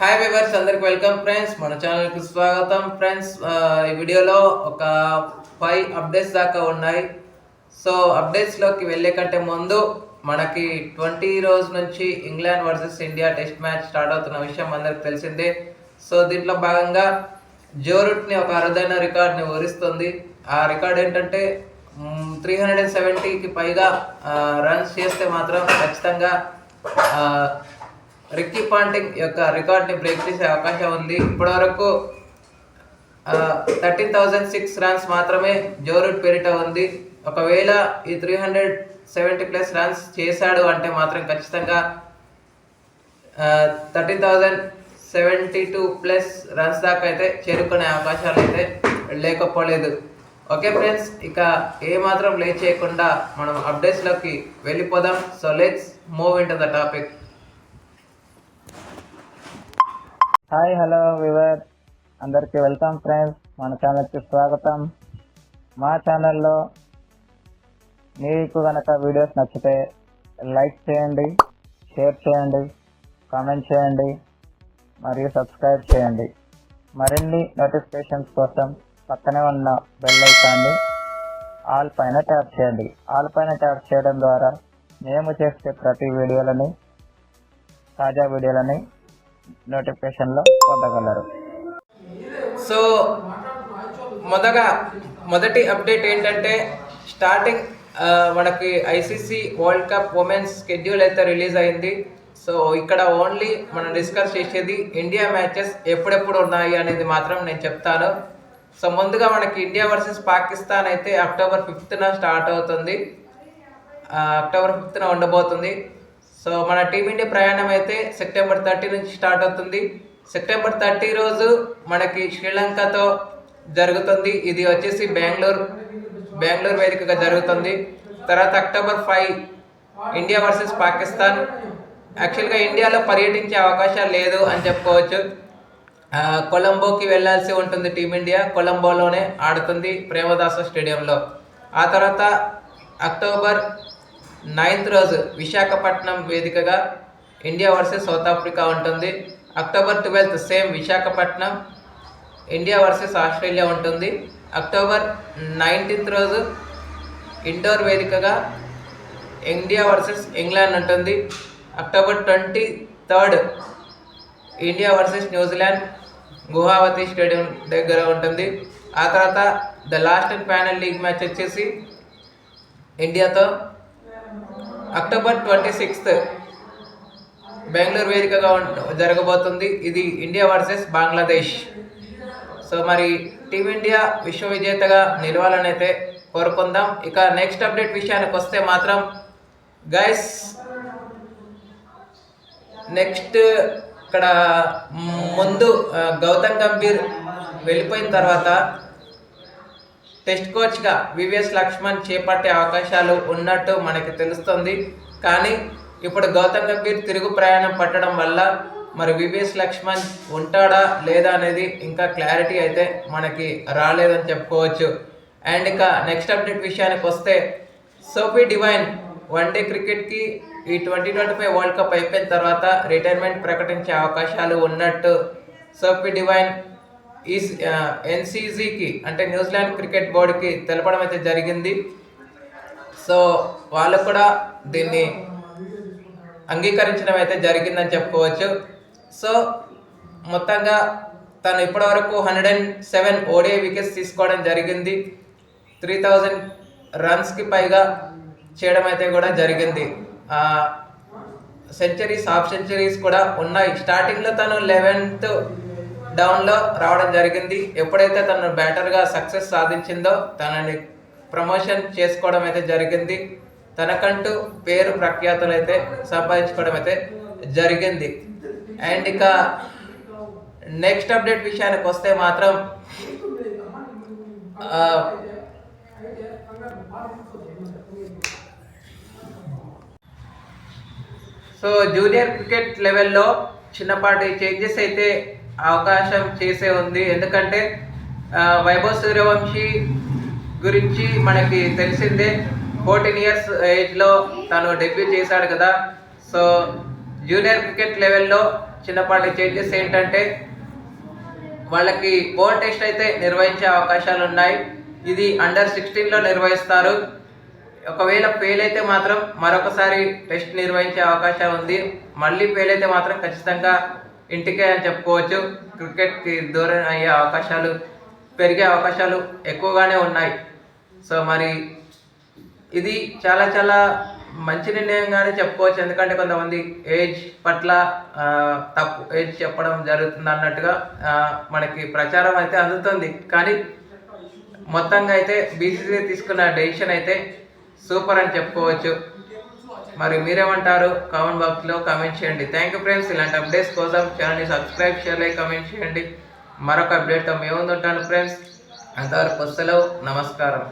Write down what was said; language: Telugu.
హాయ్ వివర్స్ అందరికి వెల్కమ్ ఫ్రెండ్స్ మన ఛానల్కి స్వాగతం ఫ్రెండ్స్ ఈ వీడియోలో ఒక ఫైవ్ అప్డేట్స్ దాకా ఉన్నాయి. సో అప్డేట్స్లోకి వెళ్ళే కంటే ముందు మనకి ట్వంటీ రోజు నుంచి England versus India test match start అవుతున్న విషయం అందరికి తెలిసిందే. సో దీంట్లో భాగంగా జోరూట్ని ఒక అరుదైన రికార్డ్ని ఊరిస్తుంది. ఆ రికార్డ్ ఏంటంటే త్రీ హండ్రెడ్ అండ్ సెవెంటీకి పైగా రన్స్ చేస్తే మాత్రం ఖచ్చితంగా రిక్కీ పాంటింగ్ యొక్క రికార్డ్ని బ్రేక్ చేసే అవకాశం ఉంది. ఇప్పటివరకు థర్టీన్ థౌజండ్ సిక్స్ రన్స్ మాత్రమే జోరూట్ పేరిట ఉంది. ఒకవేళ ఈ three hundred seventy plus runs చేశాడు అంటే మాత్రం ఖచ్చితంగా thirteen thousand seventy two plus runs దాకా అయితే చేరుకునే అవకాశాలు అయితే లేకపోలేదు. ఓకే ఫ్రెండ్స్ ఇక ఏ మాత్రం లేట్ చేయకుండా మనం అప్డేట్స్లోకి వెళ్ళిపోదాం. So let's move into the topic hi hello viewer అందరికీ వెల్కమ్ ఫ్రెండ్స్ మన ఛానల్కి స్వాగతం. మా ఛానల్లో మీకు కనుక వీడియోస్ నచ్చితే లైక్ చేయండి షేర్ చేయండి కామెంట్ చేయండి మరియు సబ్స్క్రైబ్ చేయండి. మరిన్ని నోటిఫికేషన్స్ కోసం పక్కనే ఉన్న బెల్ ఐకాన్ని ఆల్ పైన ట్యాప్ చేయండి. ఆల్ పైన ట్యాప్ చేయడం ద్వారా మేము చేసే ప్రతి వీడియోలని తాజా వీడియోలని నోటిఫికేషన్లో పొందగలరు. సో మొదట మొదటి అప్డేట్ ఏంటంటే స్టార్టింగ్ మనకి ICC World Cup women's schedule అయితే రిలీజ్ అయింది. సో ఇక్కడ ఓన్లీ మనం డిస్కస్ చేసేది ఇండియా మ్యాచెస్ ఎప్పుడెప్పుడు ఉన్నాయి అనేది మాత్రం నేను చెప్తాను. సో ముందుగా మనకి ఇండియా వర్సెస్ పాకిస్తాన్ అయితే అక్టోబర్ ఫిఫ్త్న స్టార్ట్ అవుతుంది. అక్టోబర్ ఫిఫ్త్న ఉండబోతుంది. సో మన టీమిండియా ప్రయాణం అయితే సెప్టెంబర్ థర్టీ నుంచి స్టార్ట్ అవుతుంది. సెప్టెంబర్ థర్టీ రోజు మనకి శ్రీలంకతో జరుగుతుంది. ఇది వచ్చేసి బెంగళూరు బెంగళూరు వేదికగా జరుగుతుంది. తర్వాత October five India versus Pakistan. యాక్చువల్గా ఇండియాలో పర్యటించే అవకాశం లేదు అని చెప్పుకోవచ్చు. కొలంబోకి వెళ్ళాల్సి ఉంటుంది టీమిండియా. కొలంబోలోనే ఆడుతుంది ప్రేమదాస స్టేడియంలో. ఆ తర్వాత అక్టోబర్ నైన్త్ రోజు విశాఖపట్నం వేదికగా ఇండియా వర్సెస్ సౌత్ ఆఫ్రికా ఉంటుంది. October twelfth same Visakhapatnam India versus Australia ఉంటుంది. అక్టోబర్ నైన్టీన్త్ రోజు ఇండోర్ వేదికగా ఇండియా వర్సెస్ ఇంగ్లాండ్ ఉంటుంది. October twenty third India versus New Zealand Guwahati stadium దగ్గర ఉంటుంది. ఆ తర్వాత the last and final league match వచ్చేసి ఇండియాతో అక్టోబర్ ట్వంటీ సిక్స్త్. బెంగళూరు వేదికగా జరగబోతుంది. ఇది ఇండియా వర్సెస్ బంగ్లాదేశ్. సో మరి టీమిండియా విశ్వవిజేతగా నిలవాలనైతే కోరుకుందాం. ఇక నెక్స్ట్ అప్డేట్ విషయానికి వస్తే మాత్రం గైస్ నెక్స్ట్ ఇక్కడ ముందు గౌతమ్ గంభీర్ వెళ్ళిపోయిన తర్వాత టెస్ట్ కోచ్గా వివిఎస్ లక్ష్మణ్ చేపట్టే అవకాశాలు ఉన్నట్టు మనకి తెలుస్తుంది. కానీ ఇప్పుడు గౌతమ్ గంభీర్ తిరుగు ప్రయాణం పట్టడం వల్ల మరి వివిఎస్ లక్ష్మణ్ ఉంటాడా లేదా అనేది ఇంకా క్లారిటీ అయితే మనకి రాలేదని చెప్పుకోవచ్చు. అండ్ ఇక నెక్స్ట్ అప్డేట్ విషయానికి వస్తే సోఫీ డివైన్ వన్డే క్రికెట్కి ఈ twenty twenty five World Cup అయిపోయిన తర్వాత రిటైర్మెంట్ ప్రకటించే అవకాశాలు ఉన్నట్టు సోఫీ డివైన్ ఈ ఎన్సీజీకి అంటే న్యూజిలాండ్ క్రికెట్ బోర్డుకి తెలపడం అయితే జరిగింది. సో వాళ్ళు కూడా దీన్ని అంగీకరించడం అయితే జరిగిందని చెప్పుకోవచ్చు. సో మొత్తంగా తను ఇప్పటివరకు hundred and seven ODI wickets తీసుకోవడం జరిగింది. త్రీ థౌజండ్ రన్స్కి పైగా చేయడం అయితే కూడా జరిగింది. సెంచరీస్ హాఫ్ సెంచరీస్ కూడా ఉన్నాయి. స్టార్టింగ్లో తను లెవెన్త్ డౌన్లో రావడం జరిగింది. ఎప్పుడైతే తను బ్యాటర్గా సక్సెస్ సాధించిందో తనని ప్రమోషన్ చేసుకోవడం అయితే జరిగింది. తనకంటూ పేరు ప్రఖ్యాతులు అయితే సంపాదించుకోవడం అయితే జరిగింది. అండ్ ఇక నెక్స్ట్ అప్డేట్ విషయానికి వస్తే మాత్రం సో జూనియర్ క్రికెట్ లెవెల్లో చిన్నపాటి చేంజెస్ అయితే అవకాశం చేసే ఉంది. ఎందుకంటే వైభవ వైభవ్ సూర్యవంశీ గురించి మనకి తెలిసిందే. ఫోర్టీన్ ఇయర్స్ ఏజ్లో తను డెబ్యూ చేశాడు కదా. సో జూనియర్ క్రికెట్ లెవెల్లో చిన్నపాటి చేంజెస్ ఏంటంటే వాళ్ళకి బోన్ టెస్ట్ అయితే నిర్వహించే అవకాశాలు ఉన్నాయి. ఇది అండర్ సిక్స్టీన్లో నిర్వహిస్తారు. ఒకవేళ ఫెయిల్ అయితే మాత్రం మరొకసారి టెస్ట్ నిర్వహించే అవకాశం ఉంది. మళ్ళీ ఫెయిల్ అయితే మాత్రం ఖచ్చితంగా ఇంటికే అని చెప్పుకోవచ్చు. క్రికెట్కి దూరం అయ్యే అవకాశాలు పెరిగే అవకాశాలు ఎక్కువగానే ఉన్నాయి. సో మరి ఇది చాలా చాలా మంచి నిర్ణయంగానే చెప్పుకోవచ్చు. ఎందుకంటే కొంతమంది ఏజ్ పట్ల తప్పు ఏజ్ చెప్పడం జరుగుతుంది అన్నట్టుగా మనకి ప్రచారం అయితే అందుతుంది. కానీ మొత్తంగా అయితే బీసీసీ తీసుకున్న డెసిషన్ అయితే సూపర్ అని చెప్పుకోవచ్చు. మరి మీరేమంటారు? కామెంట్ బాక్స్లో కామెంట్ చేయండి. థ్యాంక్ యూ ఫ్రెండ్స్ ఇలాంటి అప్డేట్స్ కోసం ఛానల్ని సబ్స్క్రైబ్ షేర్ లైక్ కామెంట్ చేయండి. మరొక అప్డేట్తో మేము ఉంటాను ఫ్రెండ్స్ అంతవరకు సెలవు నమస్కారం.